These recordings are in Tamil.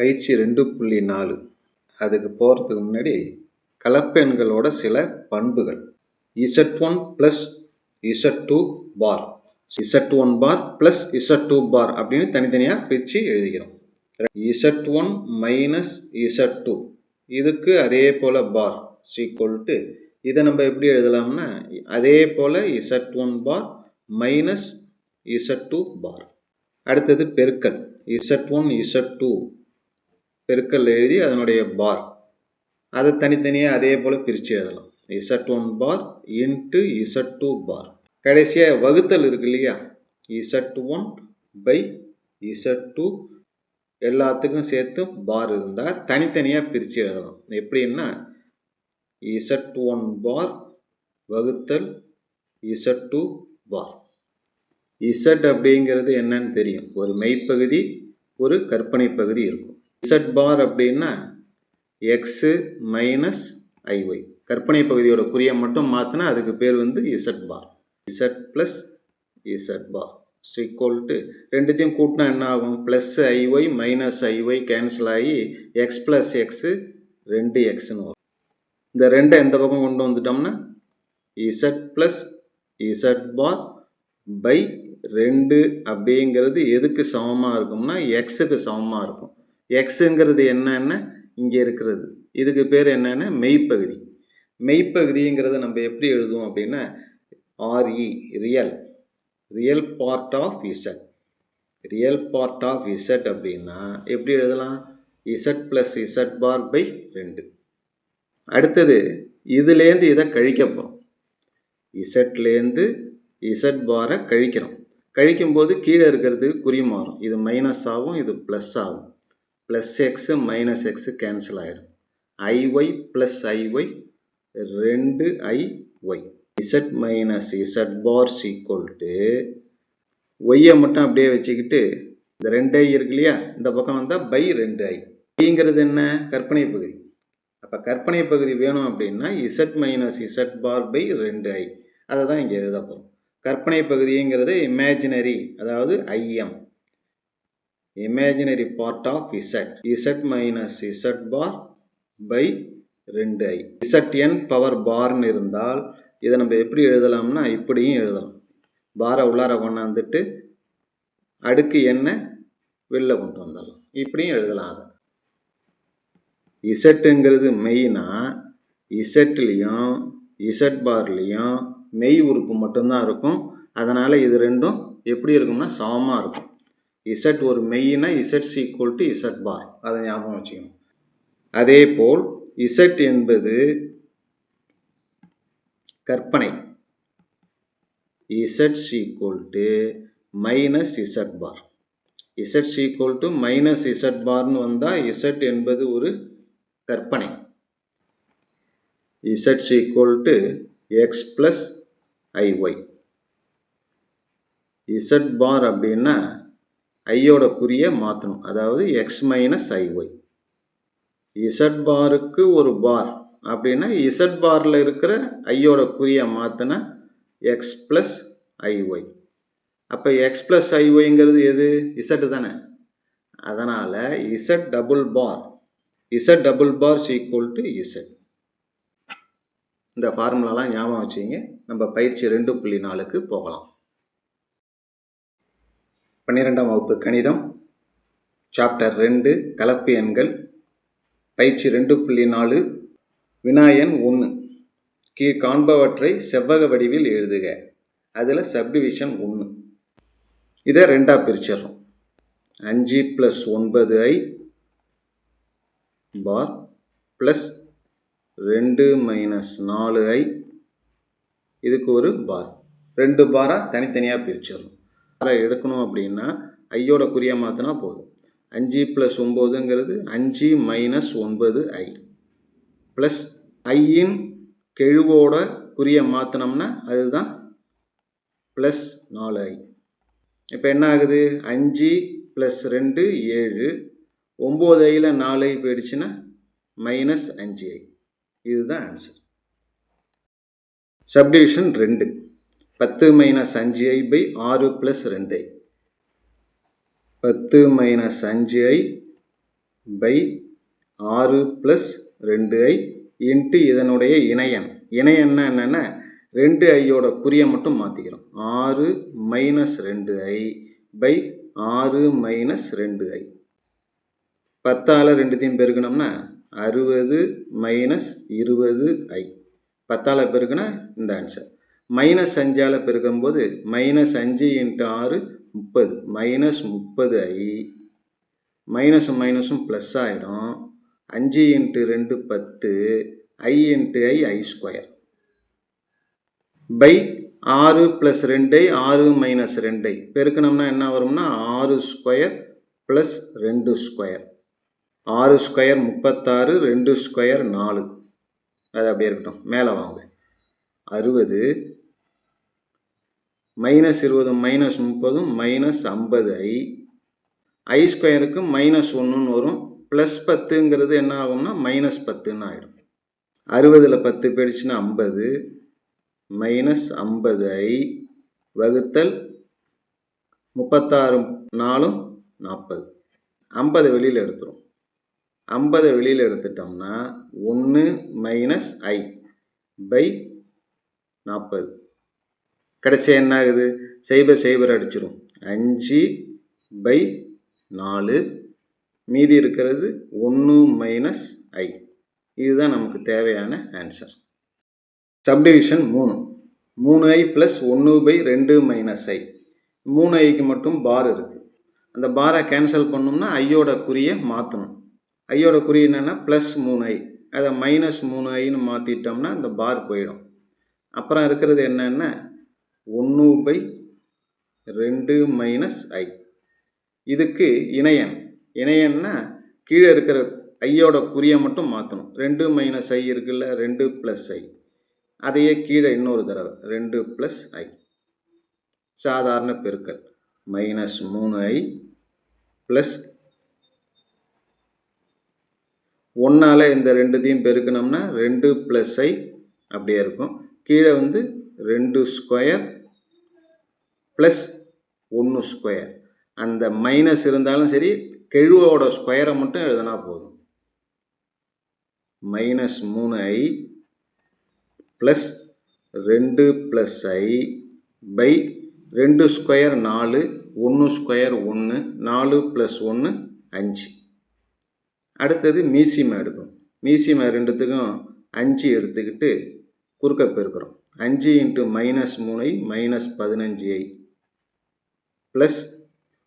பயிற்சி ரெண்டு புள்ளி நாலு. அதுக்கு போகிறதுக்கு முன்னாடி கலப்பெண்களோட சில பண்புகள். Z one plus Z two bar Z one bar plus Z two bar அப்படின்னு தனித்தனியாக பிரித்து எழுதிக்கிறோம். Z one minus Z two. இதுக்கு அதே போல் பார் சீக்வல்ட்டு இதை நம்ம எப்படி எழுதலாம்னா அதே போல் Z one bar minus Z two bar அடுத்தது பெருக்கல். Z one Z two. பெருக்கல் எழுதி அதனுடைய பார். அதை தனித்தனியாக அதே போல் பிரித்து எழுதலாம். Z one bar into Z two bar. கடைசியாக வகுத்தல் இருக்கு இல்லையா? Z one by Z two எல்லாத்துக்கும் சேர்த்து பார் இருந்தால் தனித்தனியாக பிரித்து எழுதலாம். எப்படின்னா இசட் ஒன் பார் வகுத்தல் இசட் டூ பார். இசட் அப்படிங்கிறது என்னன்னு தெரியும். ஒரு மெய்ப்பகுதி ஒரு கற்பனை பகுதி இருக்கும். இசட் பார் அப்படின்னா எக்ஸு மைனஸ் ஐஒய் கற்பனை பகுதியோட குறியை மட்டும் மாற்றினா அதுக்கு பேர் வந்து Z bar Z plus Z bar equal to ரெண்டுத்தையும் கூட்டினா என்ன ஆகும்? Plus IY minus IY cancel ஆகி எக்ஸ் ப்ளஸ் எக்ஸு ரெண்டு எக்ஸ்னு வரும். இந்த ரெண்டை எந்த பக்கம் கொண்டு வந்துட்டோம்னா Z plus Z bar by ரெண்டு அப்படிங்கிறது எதுக்கு சமமாக இருக்கும்னா எக்ஸுக்கு சமமாக இருக்கும். எக்ஸுங்கிறது என்னென்ன இங்கே இருக்கிறது. இதுக்கு பேர் என்னென்ன மெய்ப்பகுதி. மெய்ப்பகுதிங்கிறத நம்ம எப்படி எழுதுவோம் அப்படின்னா RE real real part of Z real part of Z அப்படின்னா எப்படி எழுதலாம்? Z plus Z bar by ரெண்டு. அடுத்தது இதுலேருந்து இதை கழிக்க போகிறோம் இசட்லேருந்து இசட் பாரை கழிக்கிறோம். கழிக்கும்போது கீழே இருக்கிறது குறி மாறும். இது மைனஸ் ஆகும் இது ப்ளஸ் ஆகும். Plus X minus X cancel ஆகிடும் ஐஒய் ப்ளஸ் ஐஒய் ரெண்டு I Y Z minus Z bar equal to ஒய்யை மட்டும் அப்படியே வச்சுக்கிட்டு இந்த ரெண்டு ஐ இருக்கு இல்லையா இந்த பக்கம் வந்தால் பை ரெண்டு ஐ ஐங்கிறது என்ன? கற்பனை பகுதி. அப்போ கற்பனை பகுதி வேணும் அப்படின்னா Z minus Z bar by ரெண்டு ஐ அதை தான் இங்கே எழுத போகிறோம் கற்பனை பகுதிங்கிறது இமேஜினரி அதாவது IM imaginary part of Z Z minus Z bar by ரெண்டு ஐ இசட் என் பவர் பார்னு இருந்தால் இதை நம்ம எப்படி எழுதலாம்னா இப்படியும் எழுதலாம். பாரை உள்ளார கொண்டாந்துட்டு அடுக்கு எண்ணை வெளில கொண்டு வந்துடலாம். இப்படியும் எழுதலாம் அதை. இசட்டுங்கிறது மெயினா இசட்லேயும் இசட் பார்லேயும் மெய் உறுப்பு மட்டும்தான் இருக்கும். அதனால் இது ரெண்டும் எப்படி இருக்கும்னா சமமாக இருக்கும். இசட் ஒரு மெய்னா Z equal to Z bar அதை ஞாபகம் வச்சுக்கணும். அதே போல் இசட் என்பது கற்பனை. Z equal to minus Z bar Z equal to minus Z பார்னு வந்தால் இசட் என்பது ஒரு கற்பனை. Z equal to X plus IY Z bar அப்படின்னா ஐயோட குறியை மாற்றணும் அதாவது எக்ஸ் மைனஸ் ஐஒய் இசட் பாருக்கு ஒரு பார் அப்படின்னா இசட் பாரில் இருக்கிற ஐயோட குறியை மாற்றினா எக்ஸ் ப்ளஸ் ஐஒய் அப்போ எக்ஸ் ப்ளஸ் ஐஒய்ங்கிறது எது? இசட்டு தானே. அதனால் Z double bar Z double bar equal to Z இந்த ஃபார்முலாலாம் ஞாபகம் வச்சுங்க நம்ம பயிற்சி ரெண்டு புள்ளி நாலுக்கு போகலாம். பன்னிரெண்டாம் வகுப்பு கணிதம் சாப்டர் ரெண்டு கலப்பு எண்கள் பயிற்சி ரெண்டு புள்ளி நாலு வினாயன் ஒன்று கீழ் காண்பவற்றை செவ்வக வடிவில் எழுதுக. அதில் சப்டிவிஷன் ஒன்று இதை ரெண்டாக பிரிச்சிடுறோம். அஞ்சு ப்ளஸ் ஒன்பது ஐ பார் ப்ளஸ் ரெண்டு மைனஸ் நாலு ஐ இதுக்கு ஒரு பார் ரெண்டு பாராக தனித்தனியாக பிரிச்சிடறோம். எடுக்கணும் அப்படின்னா ஐயோட குறியை மாற்றினா போதும். அஞ்சு ப்ளஸ் ஒம்போதுங்கிறது அஞ்சு மைனஸ் ஒன்பது ஐ ப்ளஸ் ஐயின் கெழுவோட குறியை மாற்றினோம்னா அதுதான் ப்ளஸ் நாலு ஐ இப்போ என்ன ஆகுது? அஞ்சு ப்ளஸ் ரெண்டு ஏழு. ஒம்பது ஐயில் நாலு ஐ போயிடுச்சுன்னா மைனஸ் அஞ்சு ஐ இதுதான் ஆன்சர் சப்டிவிஷன் ரெண்டு. பத்து மைனஸ் அஞ்சு ஐ பை ஆறு ப்ளஸ் ரெண்டு ஐ. பத்து மைனஸ் அஞ்சு ஐ பை ஆறு ப்ளஸ் ரெண்டு ஐ இன்ட்டு இதனுடைய இணையன். இணையன்னா என்னென்னா ரெண்டு ஐயோட குறியை மட்டும் மாற்றிக்கிறோம் ஆறு மைனஸ் ரெண்டு ஐ பை ஆறு மைனஸ் ரெண்டு ஐ. பத்தால் ரெண்டுத்தையும் பெருக்கணும்னா அறுபது மைனஸ் இருபது ஐ. பத்தால் பெருக்குனா இந்த ஆன்சர் மைனஸ் அஞ்சால் பெருக்கும்போது மைனஸ் அஞ்சு இன்ட்டு ஆறு முப்பது. மைனஸ் முப்பது ஐ மைனஸும் மைனஸும் ப்ளஸ் ஆகிடும் அஞ்சு இன்ட்டு ரெண்டு பத்து I into I I square by ஆறு ப்ளஸ் ரெண்டை ஆறு மைனஸ் ரெண்டை பெருக்கணும்னா என்ன வரும்னா ஆறு ஸ்கொயர் ப்ளஸ் ரெண்டு ஸ்கொயர் ஆறு ஸ்கொயர் முப்பத்தாறு ரெண்டு ஸ்கொயர் நாலு. அது அப்படியே இருக்கட்டும். மேலே வாங்க. அறுபது மைனஸ் இருபதும் மைனஸ் முப்பதும் மைனஸ் ஐம்பது. ஐ ஐ ஸ்கொயருக்கு மைனஸ் ஒன்றுன்னு வரும். ப்ளஸ் பத்துங்கிறது என்ன ஆகும்னா மைனஸ் பத்துன்னு ஆகிடும் அறுபதில் பத்து போயிடுச்சுன்னா ஐம்பது. மைனஸ் ஐம்பது ஐ வகுத்தல் முப்பத்தாறு நாலும் நாற்பது. ஐம்பது வெளியில் எடுத்துரும். ஐம்பதை வெளியில் எடுத்துட்டோம்னா ஒன்று மைனஸ் ஐ பை நாற்பது. கடைசியாக என்ன ஆகுது? சைபர் சைபர் அடிச்சிடும் அஞ்சு பை நாலு. மீதி இருக்கிறது ஒன்று மைனஸ் ஐ. இதுதான் நமக்கு தேவையான ஆன்சர் சப்டிவிஷன் மூணு. மூணு ஐ ப்ளஸ் ஒன்று பை ரெண்டு மைனஸ் ஐ. மூணு ஐக்கு மட்டும் பார் இருக்குது அந்த பாரை கேன்சல் பண்ணோம்னா ஐயோட குறியை மாற்றணும் ஐயோட குறி என்னென்னா ப்ளஸ் மூணு ஐ. அதை மைனஸ் மூணு ஐன்னு மாற்றிட்டோம்னா அந்த பார் போயிடும். அப்புறம் இருக்கிறது என்னென்னா ஒன்று பை ரெண்டு மைனஸ் ஐ இதுக்கு இணையன் இணையன்னா கீழே இருக்கிற ஐயோட குறியை மட்டும் மாற்றணும் ரெண்டு மைனஸ் ஐ இருக்குல்ல ரெண்டு ப்ளஸ் ஐ அதையே கீழே இன்னொரு தடவை. ரெண்டு ப்ளஸ் ஐ சாதாரண பெருக்கல். மைனஸ் மூணு ஐ ப்ளஸ் ஒன்றால் இந்த ரெண்டுத்தையும் பெருக்கணும்னா ரெண்டு ப்ளஸ் ஐ அப்படியே இருக்கும். கீழே வந்து ரெண்டு ஸ்கொயர் ப்ளஸ் ஒன்று ஸ்கொயர். அந்த மைனஸ் இருந்தாலும் சரி கெழுவோட ஸ்கொயரை மட்டும் எழுதினா போதும். மைனஸ் மூணு ஐ ப்ளஸ் ரெண்டு ப்ளஸ் ஐ பை ரெண்டு ஸ்கொயர் நாலு ஒன்று ஸ்கொயர் ஒன்று நாலு ப்ளஸ் ஒன்று அஞ்சு. அடுத்தது மீசிமா எடுக்கணும். மீசிமா ரெண்டுத்துக்கும் அஞ்சு எடுத்துக்கிட்டு குறுக்க பெருக்கிறோம். அஞ்சு இன்ட்டு மைனஸ் மூணை மைனஸ் பதினஞ்சு ஐ. ப்ளஸ்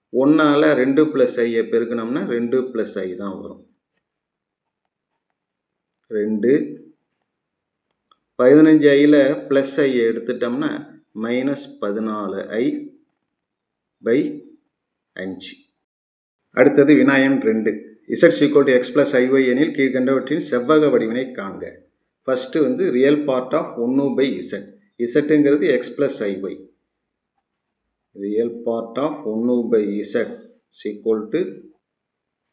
ஒன்றால் ரெண்டு ப்ளஸ் ஐயை பெருக்கணும்னா ரெண்டு ப்ளஸ் ஐ தான் வரும். ரெண்டு. பதினஞ்சு ஐயில் ப்ளஸ் ஐயை எடுத்துட்டோம்னா மைனஸ் பதினாலு ஐ பை அஞ்சு. அடுத்தது வினாயம் ரெண்டு. Z equal to X plus IY எனில் கீழ்கண்டவற்றின் செவ்வக வடிவினை காண்க. ஃபஸ்ட்டு வந்து ரியல் பார்ட் ஆஃப் ஒன்று by Z இசட்டுங்கிறது X plus IY real part of ஒன்று பை இசட் சீக்வல் டு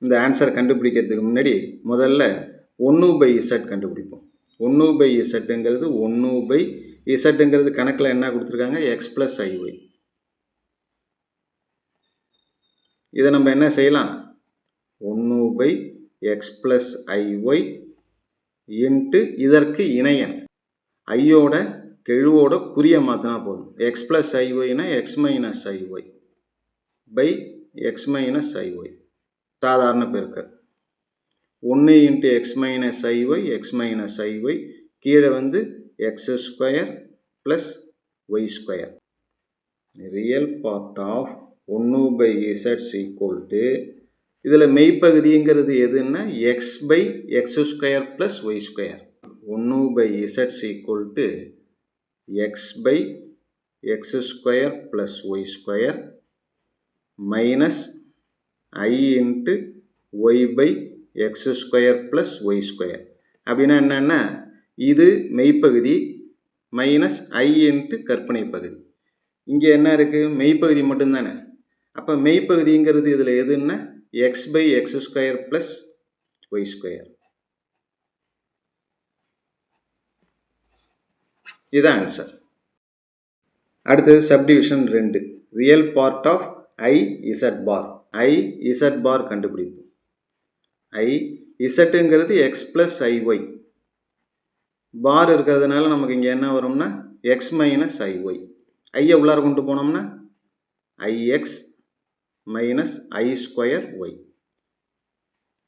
இந்த ஆன்சர் கண்டுபிடிக்கிறதுக்கு முன்னாடி முதல்ல ஒன்று பை இசட் கண்டுபிடிப்போம். ஒன்று பை இசட்டுங்கிறது ஒன்று பை இசட்டுங்கிறது கணக்கில் என்ன கொடுத்துருக்காங்க? எக்ஸ் ப்ளஸ் ஐஒய் இதை நம்ம என்ன செய்யலாம்? ஒன்று by X plus IY into இதற்கு இணையன் ஐயோட கெழுவோட குறிய மாற்றினா போதும். X plus ஐஒய்னா X minus IY by X minus IY சாதாரண பெருக்கல். ஒன்று into X minus IY X minus IY கீழே வந்து X square plus Y square real part of ஒன்று பை இசட்ஸ் ஈக்குவல் டு இதில் மெய்ப்பகுதிங்கிறது எதுன்னா X by X square plus Y square ஒன்று by இசட்ஸ் equal to X by X square plus Y square minus I into Y by X square plus Y square அப்படின்னா என்னென்னா இது மெய்ப்பகுதி மைனஸ் ஐ இன்ட்டு கற்பனை பகுதி. இங்கே என்ன இருக்குது மெய்ப்பகுதி மட்டும்தானே. அப்போ மெய்ப்பகுதிங்கிறது இதில் எதுன்னா X by X square plus Y square இதுதான் ஆன்சர் அடுத்தது சப்டிவிஷன் ரெண்டு. Real part of I Z bar I Z bar கண்டுபிடிப்போம். ஐ இசட்டுங்கிறது எக்ஸ் ப்ளஸ் ஐஒய் பார் இருக்கிறதுனால நமக்கு இங்கே என்ன வரும்னா எக்ஸ் மைனஸ் ஐஒய் ஐயை உள்ளார கொண்டு போனோம்னா IX minus I square Y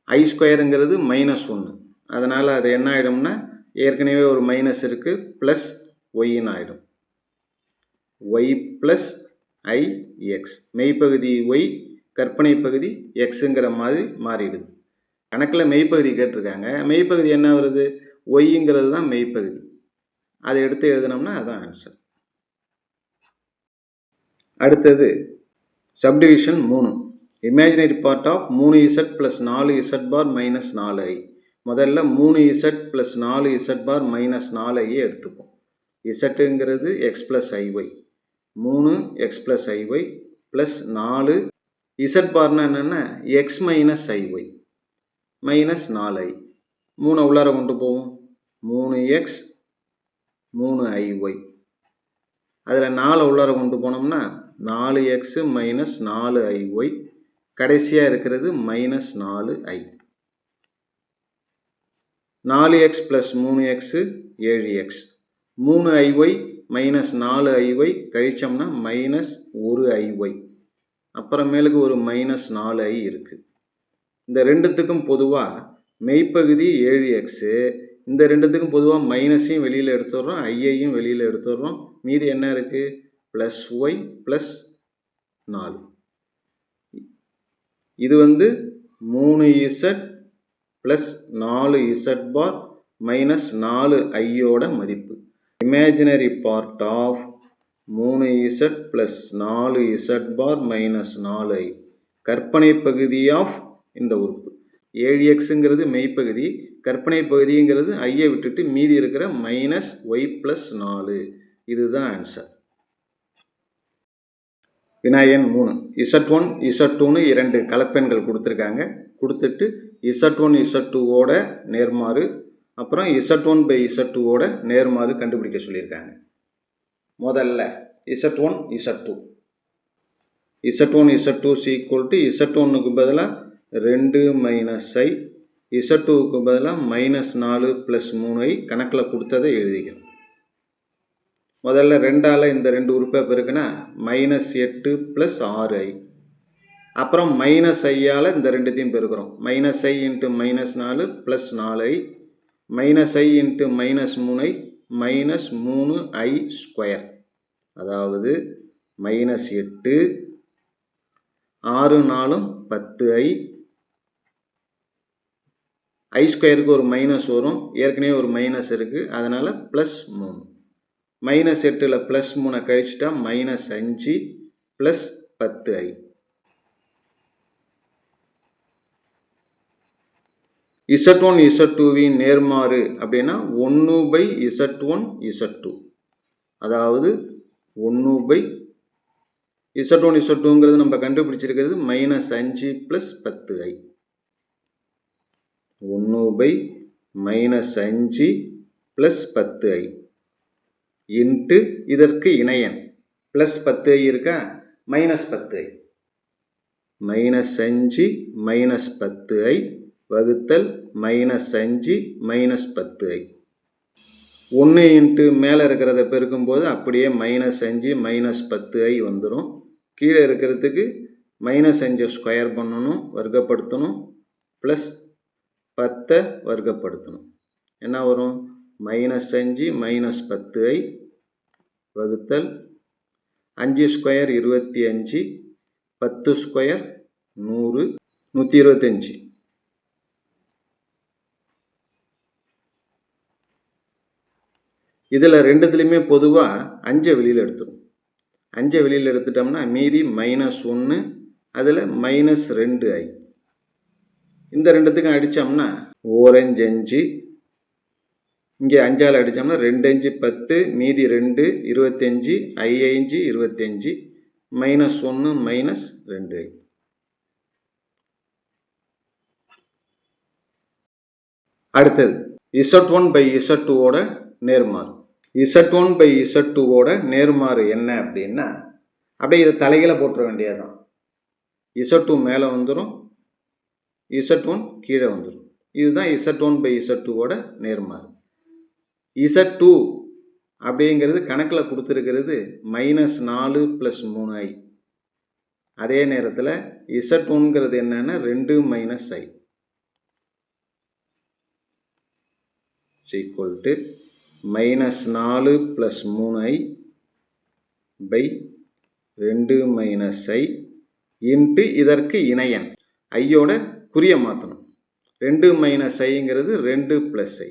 I ஸ்கொயருங்கிறது minus ஒன்று அதனால் அது என்ன ஆகிடும்னா ஏற்கனவே ஒரு மைனஸ் இருக்குது ப்ளஸ் ஒய்ன்னு ஆகிடும் ஒய் ப்ளஸ் ஐ எக்ஸ் மெய்ப்பகுதி ஒய் கற்பனை பகுதி எக்ஸுங்கிற மாதிரி மாறிடுது. கணக்கில் மெய்ப்பகுதி கேட்டிருக்காங்க. மெய்ப்பகுதி என்ன வருது? ஒய்ங்கிறது தான் மெய்ப்பகுதி. அதை எடுத்து எழுதினோம்னா அதுதான் ஆன்சர் அடுத்தது சப்டிவிஷன் மூணு. இமேஜினரி பார்ட் ஆஃப் மூணு இசட் ப்ளஸ் நாலு இசட் பார் மைனஸ் நாலு ஐ முதல்ல மூணு இசட் ப்ளஸ் நாலு இசட் பார் மைனஸ் நாலு ஐயை எடுத்துப்போம். இசட்டுங்கிறது எக்ஸ் ப்ளஸ் ஐஒய் மூணு எக்ஸ் ப்ளஸ் ஐஒய் ப்ளஸ் நாலு இசட் பார்னா என்னென்னா எக்ஸ் மைனஸ் ஐஒய் மைனஸ் நாலு ஐ மூணை உள்ளார கொண்டு போவோம். மூணு எக்ஸ் மூணு ஐஒய் அதில் நாலு உள்ளார கொண்டு போனோம்னா நாலு எக்ஸு மைனஸ் நாலு ஐஒய் கடைசியாக இருக்கிறது மைனஸ் நாலு ஐ நாலு எக்ஸ் ப்ளஸ் மூணு எக்ஸு ஏழு எக்ஸ் மூணு ஐஒய் மைனஸ் நாலு ஐஒய் கழிச்சோம்னா மைனஸ் ஒரு ஐஒய் அப்புறமேலுக்கு ஒரு மைனஸ் நாலு ஐ இருக்குது இந்த ரெண்டுத்துக்கும் பொதுவாக மெய்ப்பகுதி ஏழு எக்ஸு இந்த ரெண்டுத்துக்கும் பொதுவாக மைனஸையும் வெளியில் எடுத்துடுறோம் ஐயையும் வெளியில் எடுத்துடுறோம். மீதி என்ன இருக்குது ப்ளஸ் ஒய் ப்ளஸ் நாலு. இது வந்து மூணு இசட் ப்ளஸ் நாலு இசட் பார் மைனஸ் நாலு ஐயோட மதிப்பு. இமேஜினரி பார்ட் ஆஃப் மூணு இசட் ப்ளஸ் நாலு இசட் பார் மைனஸ் நாலு ஐ கற்பனை பகுதி ஆஃப் இந்த உறுப்பு. ஏழு எக்ஸுங்கிறது மெய்ப்பகுதி. கற்பனை பகுதிங்கிறது ஐயை விட்டுட்டு மீதி இருக்கிற மைனஸ் ஒய் ப்ளஸ் நாலு. இதுதான் ஆன்சர் வினாயன் மூணு. இசட் ஒன் இசட் டூன்னு இரண்டு கலப்பெண்கள் கொடுத்துருக்காங்க. கொடுத்துட்டு இசட் ஒன் இசட் டூவோட நேர்மாறு அப்புறம் இசட் ஒன் பை இசட் டூவோட நேர்மாறு கண்டுபிடிக்க சொல்லியிருக்காங்க. முதல்ல z one z two z one z two is equal to z ஒன்னுக்கு பதிலாக ரெண்டு மைனஸ் ஐ இசட் டூவுக்கு பதிலாக மைனஸ் நாலு ப்ளஸ் மூணு ஐ கணக்கில் கொடுத்ததை எழுதிக்கிறோம். முதல்ல ரெண்டால் இந்த ரெண்டு உறுப்பை பெருக்குன்னா மைனஸ் எட்டு ப்ளஸ் ஆறு ஐ அப்புறம் மைனஸ் ஐயால் இந்த ரெண்டுத்தையும் பெருக்கிறோம். மைனஸ் ஐ இன்ட்டு மைனஸ் நாலு ப்ளஸ் நாலு i minus i into minus மூணு ஐ மைனஸ் மூணு ஐ ஸ்கொயர் அதாவது மைனஸ் எட்டு ஆறு நாலும் பத்து ஐ ஐ ஸ்கொயருக்கு ஒரு மைனஸ் வரும். ஏற்கனவே ஒரு மைனஸ் இருக்குது அதனால் ப்ளஸ் மூணு. மைனஸ் எட்டில் ப்ளஸ் மூணை கழிச்சிட்டா மைனஸ் அஞ்சு ப்ளஸ் பத்து ஐ. இசட் ஒன் இசட் டூவின் நேர்மாறு அப்படின்னா ஒன்று by z one z two அதாவது ஒன்று பை இசட் ஒன் இசட் டூங்கிறது நம்ம கண்டுபிடிச்சிருக்கிறது மைனஸ் அஞ்சு ப்ளஸ் பத்து ஐ. ஒன்று பை மைனஸ் அஞ்சு ப்ளஸ் பத்து ஐ. இன்ட்டு இதற்கு இணையன். ப்ளஸ் பத்து ஐ இருக்கா? மைனஸ் பத்து ஐ. மைனஸ் அஞ்சு மைனஸ் பத்து ஐ. வகுத்தல் மைனஸ் அஞ்சு மைனஸ் பத்து ஐ. ஒன்று இன்ட்டு மேலே இருக்கிறத பெருக்கும்போது அப்படியே மைனஸ் அஞ்சு மைனஸ் பத்து ஐ வந்துடும் கீழே இருக்கிறதுக்கு மைனஸ் அஞ்சை ஸ்கொயர் பண்ணணும் வர்க்கப்படுத்தணும். ப்ளஸ் பத்தை வர்க்கப்படுத்தணும். என்ன வரும்? மைனஸ் அஞ்சு மைனஸ் பத்து ஐ. வகுத்தல் அஞ்சு ஸ்கொயர் இருபத்தி அஞ்சு பத்து ஸ்கொயர் நூறு நூற்றி இருபத்தஞ்சி. இதில் ரெண்டுத்துலேயுமே பொதுவாக அஞ்சை வெளியில் எடுத்துரும். அஞ்சை வெளியில் எடுத்துட்டோம்னா மீதி மைனஸ் ஒன்று அதில் மைனஸ் ரெண்டு ஐ இந்த ரெண்டுத்துக்கும் அடித்தோம்னா ஓரஞ்சு அஞ்சு இங்கே அஞ்சால் அடித்தோம்னா ரெண்டு அஞ்சு பத்து மீதி ரெண்டு இருபத்தஞ்சி ஐ இருபத்தஞ்சி மைனஸ் ஒன்று மைனஸ் ரெண்டு. அடுத்தது இசட் ஒன் பை இசட் டூவோட நேர்மாறு. இசட் ஒன் பை இசட் டூவோட நேர்மாறு என்ன அப்படின்னா அப்படியே இதை தலைகளை போட்டுற வேண்டியதுதான். இசட் டூ மேலே வந்துடும் இசட் ஒன் கீழே வந்துடும் இதுதான் இசட் ஒன் பை இசட் டூவோட நேர்மாறு. இசட் டூ அப்படிங்கிறது கணக்கில் கொடுத்துருக்கிறது மைனஸ் நாலு ப்ளஸ் மூணு ஐ அதே நேரத்தில் இசட் ஒன்ங்கிறது என்னென்னா ரெண்டு minus i equal to minus நாலு ப்ளஸ் மூணு ஐ பை ரெண்டு மைனஸ் ஐ இன்ட்டு இதற்கு இணையன். ஐயோட குறிய மாற்றணும் ரெண்டு மைனஸ் ஐங்கிறது ரெண்டு ப்ளஸ் ஐ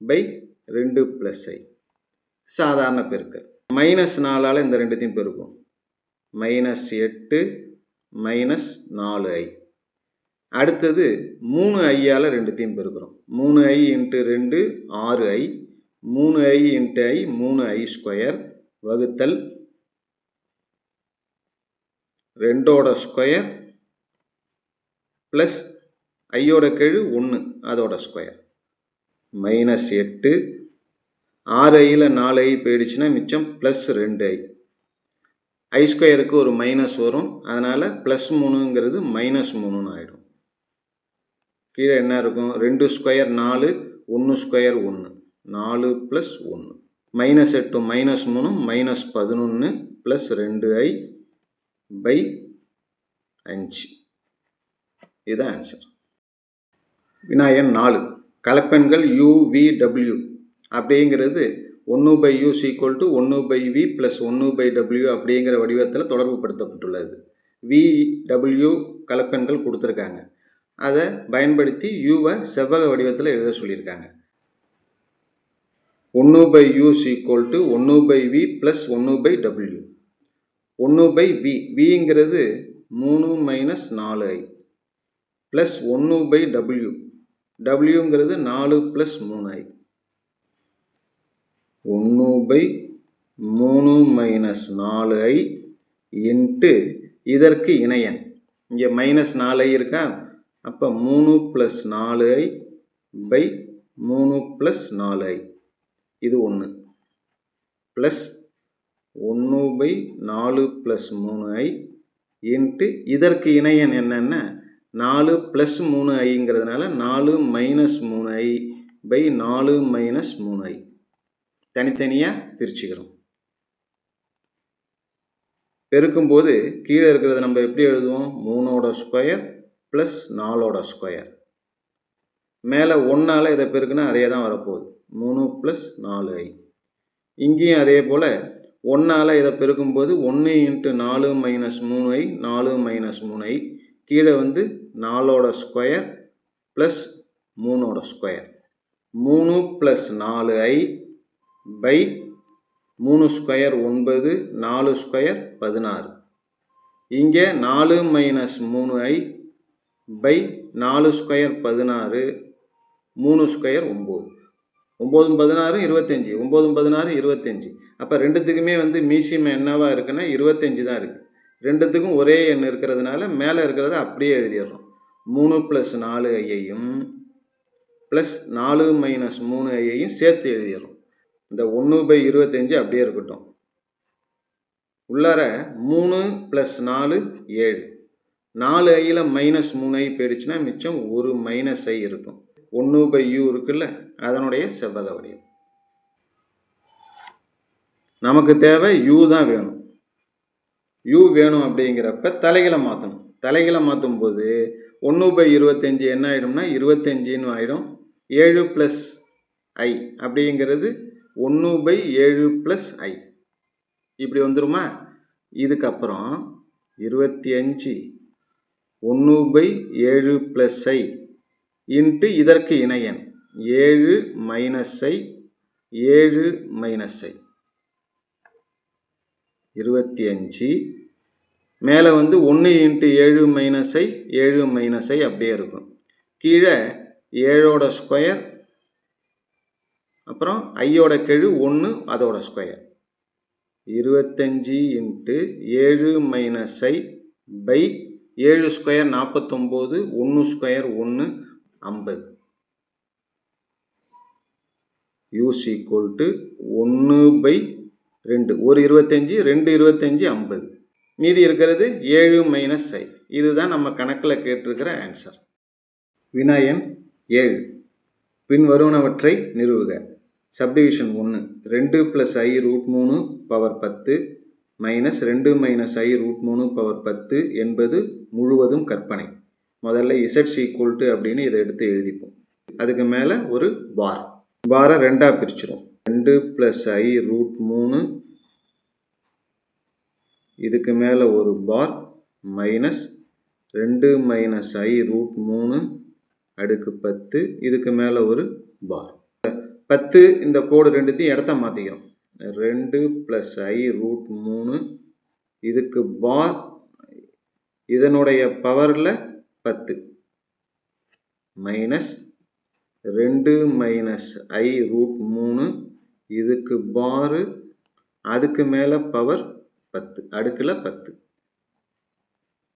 பை ரெண்டு ப்ளஸ் ஐ. சாதாரண பெருக்கல். மைனஸ் நாலால் இந்த ரெண்டுத்தையும் பெருக்கும் மைனஸ் எட்டு மைனஸ் நாலு ஐ. அடுத்தது மூணு ஐயால் ரெண்டுத்தையும் பெருக்கிறோம். மூணு ஐ இன்ட்டு ரெண்டு ஆறு ஐ. மூணு ஐ இன்ட்டு ஐ மூணு ஐ ஸ்கொயர் வகுத்தல் ரெண்டோட ஸ்கொயர் ப்ளஸ் ஐயோட கெழு ஒன்று அதோட ஸ்கொயர் மைனஸ் எட்டு. ஆறு ஐயில் நாலு ஐ போயிடுச்சுன்னா மிச்சம் ப்ளஸ் ரெண்டு ஐ. ஐ ஸ்கொயருக்கு ஒரு மைனஸ் வரும். அதனால் ப்ளஸ் மூணுங்கிறது மைனஸ் மூணுன்னு ஆகிடும் கீழே என்ன இருக்கும்? ரெண்டு ஸ்கொயர் நாலு ஒன்று ஸ்கொயர் ஒன்று நாலு ப்ளஸ் ஒன்று மைனஸ் எட்டு மைனஸ் மூணு மைனஸ் பதினொன்று ப்ளஸ் ரெண்டு ஐ பை அஞ்சு இதுதான் ஆன்சர் வினாயன் நாலு. கலப்பெண்கள் யூவிடபிள்யூ அப்படிங்கிறது ஒன்று by u is equal to ஒன்று பை வி ப்ளஸ் ஒன்று பை டபிள்யூ அப்படிங்கிற வடிவத்தில் தொடர்பு படுத்தப்பட்டுள்ளது வி டபிள்யூ கலப்பெண்கள் கொடுத்துருக்காங்க. அதை பயன்படுத்தி யூவை செவ்வக வடிவத்தில் எழுத சொல்லியிருக்காங்க. ஒன்று by u is equal to ஒன்று பை வி ப்ளஸ் ஒன்று பை டபிள்யூ ஒன்று பை வி விங்கிறது மூணு மைனஸ் நாலு ஐ ப்ளஸ் ஒன்று பை டபிள்யூ டபிள்யூங்கிறது நாலு ப்ளஸ் மூணு ஐ ஒன்று பை மூணு மைனஸ் நாலு ஐ இன்ட்டு இதற்கு இணையன் இங்கே மைனஸ் நாலு ஐ இருக்கா? அப்போ மூணு ப்ளஸ் நாலு ஐ பை மூணு ப்ளஸ் நாலு ஐ இது ஒன்று ப்ளஸ் ஒன்று பை நாலு ப்ளஸ் மூணு ஐ இன்ட்டு இதற்கு இணையன் என்னென்ன நாலு ப்ளஸ் மூணு ஐங்கிறதுனால நாலு மைனஸ் மூணு ஐ பை நாலு மைனஸ் மூணு ஐ தனித்தனியாக பிரிச்சுக்கிறோம். பெருக்கும்போது கீழே இருக்கிறத நம்ம எப்படி எழுதுவோம்? மூணோட ஸ்கொயர் ப்ளஸ் நாலோட ஸ்கொயர் மேலே ஒன்றால் இதை பெருக்குனா அதே தான் வரப்போகுது. மூணு ப்ளஸ் நாலு ஐ இங்கேயும் அதே போல் ஒன்றால் இதை பெருக்கும்போது ஒன்று இன்ட்டு நாலு மைனஸ் மூணு ஐ நாலு மைனஸ் மூணு ஐ கீழே வந்து நாலோட ஸ்கொயர் ப்ளஸ் மூணோட ஸ்கொயர். மூணு ப்ளஸ் நாலு ஐ பை மூணு ஸ்கொயர் ஒன்பது நாலு ஸ்கொயர் பதினாறு. இங்கே நாலு மைனஸ் மூணு ஐ பை நாலு ஸ்கொயர் பதினாறு மூணு ஸ்கொயர் ஒம்பது ஒம்போதும் பதினாறு இருபத்தஞ்சி. ஒம்போதும் பதினாறு இருபத்தஞ்சி. அப்போ ரெண்டுத்துக்குமே வந்து மீசியம் என்னவாக இருக்குன்னா இருபத்தஞ்சி தான் இருக்குது ரெண்டுத்துக்கும் ஒரே எண் இருக்கிறதுனால மேலே இருக்கிறத அப்படியே எழுதிடுறோம். மூணு ப்ளஸ் நாலு ஐயையும் ப்ளஸ் நாலு மைனஸ் மூணு ஐயையும் சேர்த்து எழுதிடுறோம். இந்த ஒன்று பை இருபத்தஞ்சி அப்படியே இருக்கட்டும். உள்ளார மூணு ப்ளஸ் நாலு ஏழு. நாலு ஐயில் மைனஸ் மூணு ஐ போயிடுச்சுன்னா மிச்சம் ஒரு மைனஸ் ஐ இருக்கும். ஒன்று பை யூ இருக்குல்ல அதனுடைய செவ்வக வடிவம். நமக்கு தேவை யூ தான் வேணும். யூ வேணும் அப்படிங்கிறப்ப தலைகளை மாற்றணும் தலைகளை மாற்றும் போது ஒன்று பை இருபத்தஞ்சி என்ன ஆகிடும்னா இருபத்தஞ்சின்னு ஆகிடும் ஏழு ப்ளஸ் ஐ அப்படிங்கிறது ஒன்று பை ஏழு ப்ளஸ் ஐ இப்படி வந்துருமா? இதுக்கப்புறம் இருபத்தி அஞ்சு ஒன்று பை ஏழு ப்ளஸ் ஐ இன்ட்டு இதற்கு இணையன் ஏழு மைனஸ் ஐ ஏழு மைனஸ் ஐ இருபத்தி அஞ்சு மேலே வந்து ஒன்று இன்ட்டு ஏழு மைனஸை ஏழு மைனஸை அப்படியே இருக்கும். கீழே ஏழோட ஸ்கொயர் அப்புறம் ஐயோட கெழு ஒன்று அதோட ஸ்கொயர் இருபத்தஞ்சி இன்ட்டு ஏழு மைனஸ் ஐ பை ஏழு ஸ்கொயர் நாற்பத்தொம்போது ஒன்று ஸ்கொயர் ஒன்று ஐம்பது. யூஸ் ஈக்குவல் டு ஒன்று பை ரெண்டு. ஒரு இருபத்தஞ்சி ரெண்டு இருபத்தஞ்சி ஐம்பது. மீதி இருக்கிறது ஏழு மைனஸ் ஐ. இதுதான் நம்ம கணக்கில் கேட்டிருக்கிற ஆன்சர் வினாயன் ஏழு. பின்வருவனவற்றை நிறுவுக. சப்டிவிஷன் ஒன்று ரெண்டு ப்ளஸ் ஐ ரூட் மூணு பவர் பத்து. மைனஸ் ரெண்டு மைனஸ் ஐ ரூட் மூணு பவர் பத்து என்பது முழுவதும் கற்பனை. முதல்ல இசட் ஈக்குவல் அப்படின்னு இதை எடுத்து எழுதிப்போம். அதுக்கு மேலே ஒரு பார் பாரை ரெண்டாக பிரிச்சிடும் ரெண்டு ப்ளஸ் ஐ ரூட் மூணு இதுக்கு மேலே ஒரு பார் மைனஸ் ரெண்டு மைனஸ் ஐ ரூட் மூணு அடுக்கு பத்து. இதுக்கு மேலே ஒரு பார். பத்து இந்த கோடு ரெண்டுத்தையும் இடத்த மாற்றிக்கிறோம் ரெண்டு ப்ளஸ் ஐ ரூட் மூணு. இதுக்கு பார் இதனுடைய பவரில் பத்து. மைனஸ் ரெண்டு மைனஸ் ஐ ரூட் மூணு. இதுக்கு பாரு அதுக்கு மேலே பவர் பத்து அடுக்கில் பத்து.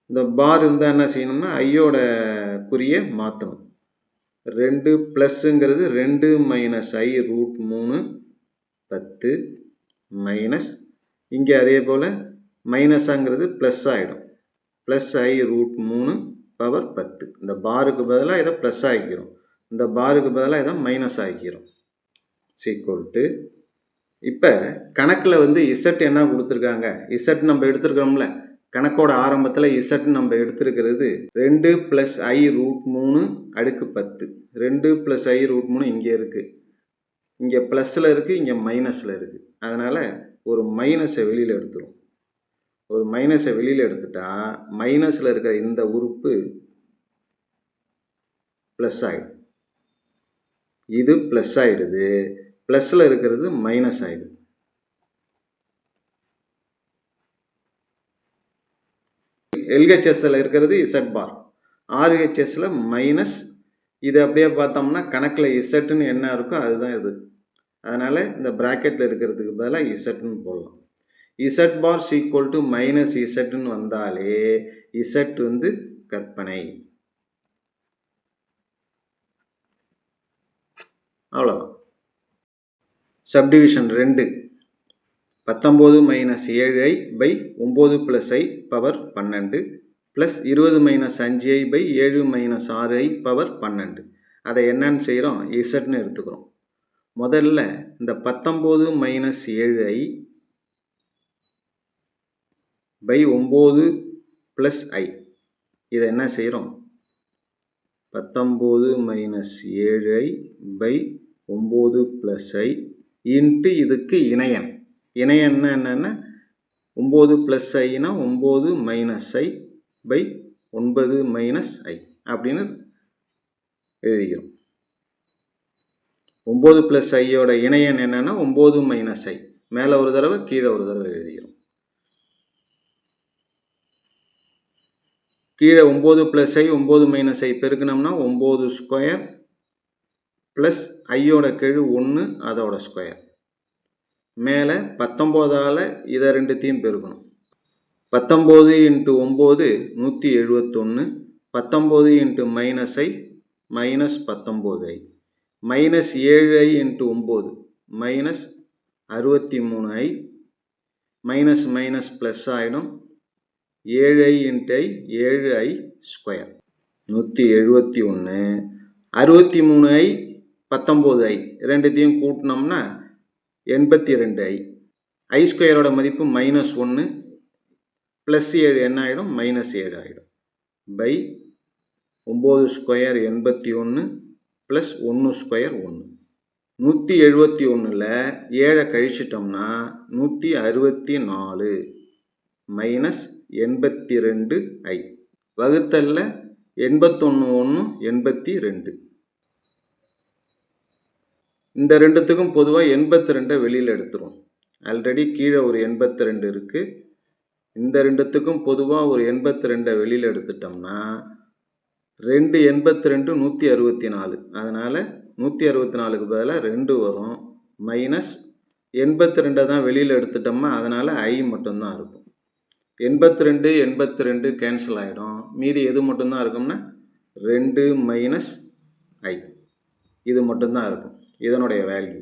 இந்த பார் இருந்தால் என்ன செய்யணும்னா ஐயோட குறிய மாற்றணும் ரெண்டு ப்ளஸ்ஸுங்கிறது ரெண்டு மைனஸ் ஐ ரூட் மூணு பத்து மைனஸ் இங்கே அதே போல் மைனஸாங்கிறது ப்ளஸ் ஆகிடும் ப்ளஸ் ஐ ரூட் மூணு பவர் பத்து. இந்த பாருக்கு பதிலாக இதை ப்ளஸ் ஆகிக்கிறோம் இந்த பாருக்கு பதிலாக இதை மைனஸ் ஆகிக்கிறோம் சீக்வல் டு இப்போ கணக்கில் வந்து இசட் என்ன கொடுத்துருக்காங்க? இசட் நம்ம எடுத்துருக்கோம்ல கணக்கோட ஆரம்பத்தில் இசட் நம்ம எடுத்துருக்கிறது ரெண்டு ப்ளஸ் ஐ ரூட் மூணு அடுக்கு பத்து. ரெண்டு ப்ளஸ் ஐ ரூட் மூணு இங்கே இருக்குது இங்கே ப்ளஸில் இருக்குது இங்கே மைனஸில் இருக்குது அதனால் ஒரு மைனஸை வெளியில் எடுத்துரும். ஒரு மைனஸை வெளியில் எடுத்துட்டா மைனஸில் இருக்கிற இந்த உறுப்பு ப்ளஸ் ஆகிடும் இது ப்ளஸ் ஆகிடுது ப்ளஸில் இருக்கிறது மைனஸ் ஆகிடுது எல்ஹெச்எஸ்ஸில் இருக்கிறது இசட் பார் ஆர்ஹெச்எஸில் மைனஸ் இது அப்படியே பார்த்தோம்னா கணக்கில் இசட்டுன்னு என்ன இருக்கோ அதுதான் இது. அதனால் இந்த ப்ராக்கெட்டில் இருக்கிறதுக்கு பதிலாக இசட்னு போடலாம். Z bar is equal to minus இசட்னு வந்தாலே இசட் வந்து கற்பனை. அவ்வளோதான் சப்டிவிஷன் ரெண்டு. பத்தொம்போது மைனஸ் ஏழு ஐ பை ஒம்பது ப்ளஸ் ஐ பவர் பன்னெண்டு. ப்ளஸ் இருபது மைனஸ் அஞ்சு ஐ பை ஏழு மைனஸ் ஆறு ஐ பவர் பன்னெண்டு. அதை என்னன்னு செய்கிறோம் இசட்னு எடுத்துக்கிறோம். முதல்ல இந்த பத்தொம்போது மைனஸ் ஏழு ஐ பை ஒம்பது ப்ளஸ் ஐ இதை என்ன செய்கிறோம் பத்தொம்போது மைனஸ் ஏழு ஐ பை ஒம்பது ப்ளஸ் ஐ இன்ட்டு இதுக்கு இணையன். இணையன்னா என்னென்னா ஒம்பது ப்ளஸ் ஐனா ஒம்பது மைனஸ் ஐ பை ஒன்பது மைனஸ் ஐ அப்படின்னு எழுதிக்கிறோம். ஒம்பது ப்ளஸ் ஐயோட இணையன் என்னென்னா ஒம்பது மைனஸ் ஐ மேலே ஒரு தடவை கீழே ஒரு தடவை எழுதிக்கிறோம். கீழே ஒம்பது ப்ளஸ் ஐ ஒம்பது மைனஸ் ஐ பெருக்கணும்னா ஒம்பது ஸ்கொயர் ப்ளஸ் ஐயோட கெழு ஒன்று அதோட ஸ்கொயர் மேலே பத்தொம்போதால் இதை ரெண்டுத்தையும் பெருக்கணும். பத்தொம்போது இன்ட்டு ஒம்பது நூற்றி எழுபத்தொன்று பத்தொம்போது இன்ட்டு மைனஸ் ஐ மைனஸ் பத்தொம்போது ஐ. மைனஸ் ஏழு ஐ இன்ட்டு ஒம்பது மைனஸ் அறுபத்தி மூணு ஐ. மைனஸ் மைனஸ் ப்ளஸ் ஆகிடும் ஏழு ஐ இன்ட்டு ஐ ஏழு ஐ ஸ்கொயர் நூற்றி எழுபத்தி ஒன்று அறுபத்தி மூணு ஐ பத்தொம்போது ஐ. ரெண்டுத்தையும் கூட்டினோம்னா எண்பத்தி ரெண்டு ஐ. ஐ ஸ்கொயரோட மதிப்பு மைனஸ் ஒன்று ப்ளஸ் ஏழு என்ன ஆகிடும் மைனஸ் ஏழு ஆகிடும் பை ஒம்பது ஸ்கொயர் எண்பத்தி ஒன்று ப்ளஸ் ஒன்று ஸ்கொயர் ஒன்று நூற்றி எழுபத்தி ஒன்றில் ஏழை கழிச்சிட்டோம்னா நூற்றி அறுபத்தி நாலு மைனஸ் எண்பத்தி ரெண்டு ஐ. வகுத்தலில் எண்பத்தொன்று ஒன்று எண்பத்தி ரெண்டு இந்த ரெண்டுத்துக்கும் பொதுவாக எண்பத்தி ரெண்டை வெளியில் எடுத்துரும் ஆல்ரெடி கீழே ஒரு எண்பத்தி ரெண்டு இருக்குது இந்த ரெண்டுத்துக்கும் பொதுவாக ஒரு எண்பத்தி ரெண்டை வெளியில் எடுத்துட்டோம்னா ரெண்டு எண்பத்தி ரெண்டு நூற்றி அறுபத்தி நாலு அதனால் நூற்றி அறுபத்தி நாலுக்கு பதிலாக ரெண்டு வரும். மைனஸ் எண்பத்தி ரெண்டை தான் வெளியில் எடுத்துட்டோம்னா அதனால் ஐ மட்டும்தான் இருக்கும். எண்பத்தி ரெண்டு எண்பத்தி ரெண்டு கேன்சல் ஆகிடும் மீதி எது மட்டும்தான் இருக்கும்னா ரெண்டு மைனஸ் ஐ இது மட்டும்தான் இருக்கும். இதனுடைய வேல்யூ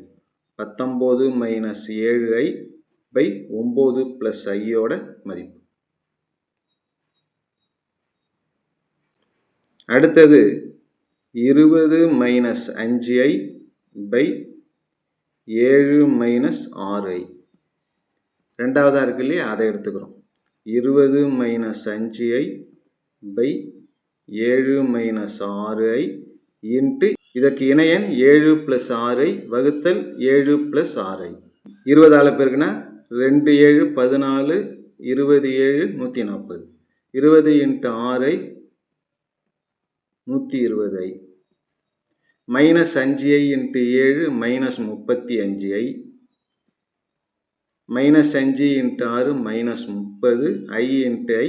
பத்தொம்போது மைனஸ் ஏழு ஐ பை ஒம்பது ப்ளஸ் ஐயோட மதிப்பு. அடுத்தது இருபது மைனஸ் அஞ்சு ஐ பை ஏழு மைனஸ் ஆறு ஐ ரெண்டாவதாக இருக்கு இல்லையா? அதை எடுத்துக்கிறோம். இருபது மைனஸ் அஞ்சு ஐ பை ஏழு மைனஸ் ஆறு ஐ இன்ட்டு இதற்கு இணையன் ஏழு ப்ளஸ் ஆறு வகுத்தல் ஏழு ப்ளஸ் ஆறு. இருபதால் பேருக்குன்னா ரெண்டு ஏழு பதினாலு இருபது ஏழு நூற்றி நாற்பது. இருபது இன்ட்டு ஆறை நூற்றி இருபது ஐ. மைனஸ் அஞ்சு ஐ இன்ட்டு ஏழு மைனஸ் முப்பத்தி அஞ்சு ஐ. மைனஸ் அஞ்சு இன்ட்டு ஆறு மைனஸ் முப்பது i into I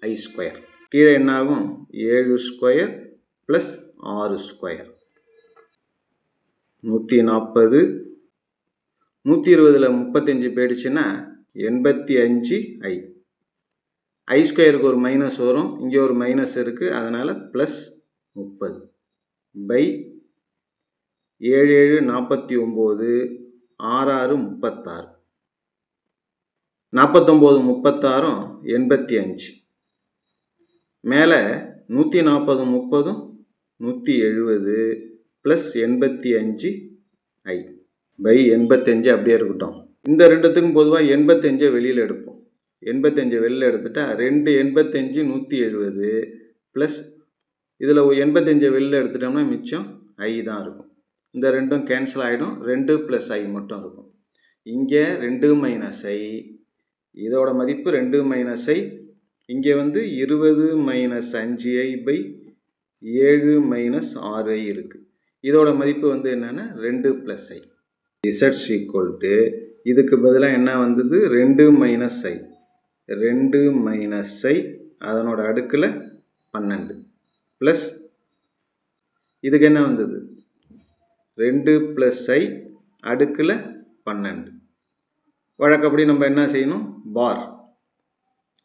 I square. கீழே என்னாகும்? ஏழு ஸ்கொயர் ப்ளஸ் ஆறு ஸ்கொயர். நூற்றி நாற்பது நூற்றி இருபதில் முப்பத்தஞ்சு போயிடுச்சுன்னா எண்பத்தி அஞ்சு ஐ. ஐ ஸ்கொயருக்கு ஒரு மைனஸ் வரும் இங்கே ஒரு மைனஸ் இருக்குது அதனால் ப்ளஸ் முப்பது. பை ஏழு ஏழு நாற்பத்தி ஒம்பது ஆறு ஆறு முப்பத்தாறு. நாற்பத்தொம்போது முப்பத்தாறும் எண்பத்தி அஞ்சு மேலே நூற்றி நாற்பது முப்பதும் நூற்றி எழுபது ப்ளஸ் எண்பத்தி அஞ்சு ஐ பை எண்பத்தஞ்சு அப்படியே இருக்கட்டும். இந்த ரெண்டுத்துக்கும் பொதுவாக எண்பத்தஞ்சை வெளியில் எடுப்போம். எண்பத்தஞ்சு வெளியில் எடுத்துட்டா ரெண்டு எண்பத்தஞ்சு நூற்றி எழுபது ப்ளஸ் இதில் எண்பத்தஞ்சை வெளியில் எடுத்துட்டோம்னா மிச்சம் ஐ தான் இருக்கும். இந்த ரெண்டும் கேன்சல் ஆகிடும் ரெண்டு ப்ளஸ் ஐ மட்டும் இருக்கும். இங்கே ரெண்டு மைனஸ் ஐ இதோட மதிப்பு ரெண்டு மைனஸ் ஐ இங்கே வந்து இருபது மைனஸ் அஞ்சு ஐ பை ஏழு மைனஸ் ஆறு ஐ இருக்குது இதோட மதிப்பு வந்து என்னென்னா ரெண்டு ப்ளஸ் ஐ இசட்ஸ் ஈக்குவல் டு இதுக்கு பதிலாக என்ன வந்தது? ரெண்டு மைனஸ் ஐ ரெண்டு மைனஸ் ஐ அதனோட அடுக்கில் பன்னெண்டு. ப்ளஸ் இதுக்கு என்ன வந்தது? ரெண்டு ப்ளஸ் ஐ அடுக்கில் பன்னெண்டு. வழக்கப்படி நம்ம என்ன செய்யணும்? பார்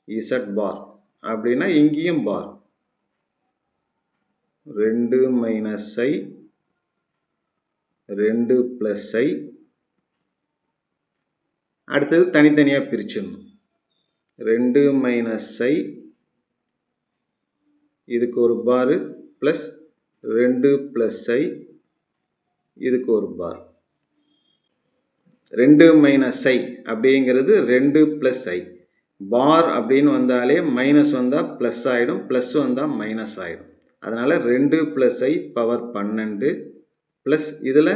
இசட் பார் அப்படின்னா இங்கேயும் பார் ரெண்டு மைனஸ் ஐ ரெண்டு ப்ளஸ் ஐ அடுத்தது தனித்தனியாக பிரிச்சிடணும். ரெண்டு மைனஸ் ஐ இதுக்கு ஒரு பாரு ப்ளஸ் ரெண்டு ப்ளஸ் ஐ இதுக்கு ஒரு பார் ரெண்டு மைனஸ் ஐ அப்படிங்கிறது ரெண்டு ப்ளஸ் ஐ. பார் அப்படின்னு வந்தாலே மைனஸ் வந்தால் ப்ளஸ் ஆகிடும் ப்ளஸ் வந்தால் மைனஸ் ஆகிடும் அதனால் ரெண்டு ப்ளஸ் ஐ பவர் பன்னெண்டு ப்ளஸ் இதில்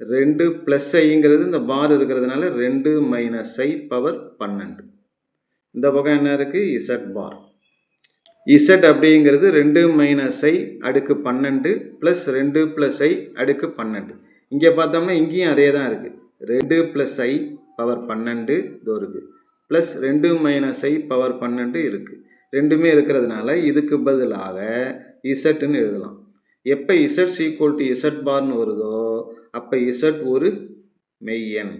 ரெண்டு ப்ளஸ் ஐங்கிறது இந்த பார் இருக்கிறதுனால ரெண்டு மைனஸ் ஐ பவர் பன்னெண்டு. இந்த பக்கம் என்ன இருக்குது இசட் பார் இசட் அப்படிங்கிறது ரெண்டு மைனஸ் ஐ அடுக்கு பன்னெண்டு ப்ளஸ் ரெண்டு ப்ளஸ் ஐ அடுக்கு பன்னெண்டு. இங்கே பார்த்தோம்னா இங்கேயும் அதே தான் இருக்குது ரெண்டு ப்ளஸ் ஐ பவர் பன்னெண்டு இதோ இருக்குது ப்ளஸ் ரெண்டு மைனஸ் ஐ பவர் பன்னெண்டு இருக்குது ரெண்டுமே இருக்கிறதுனால இதுக்கு பதிலாக இசட்டுன்னு எழுதலாம். எப்போ இசட் ஈக்குவல் டு இசட் பார்னு வருதோ அப்போ இசட் ஒரு மெய்யன்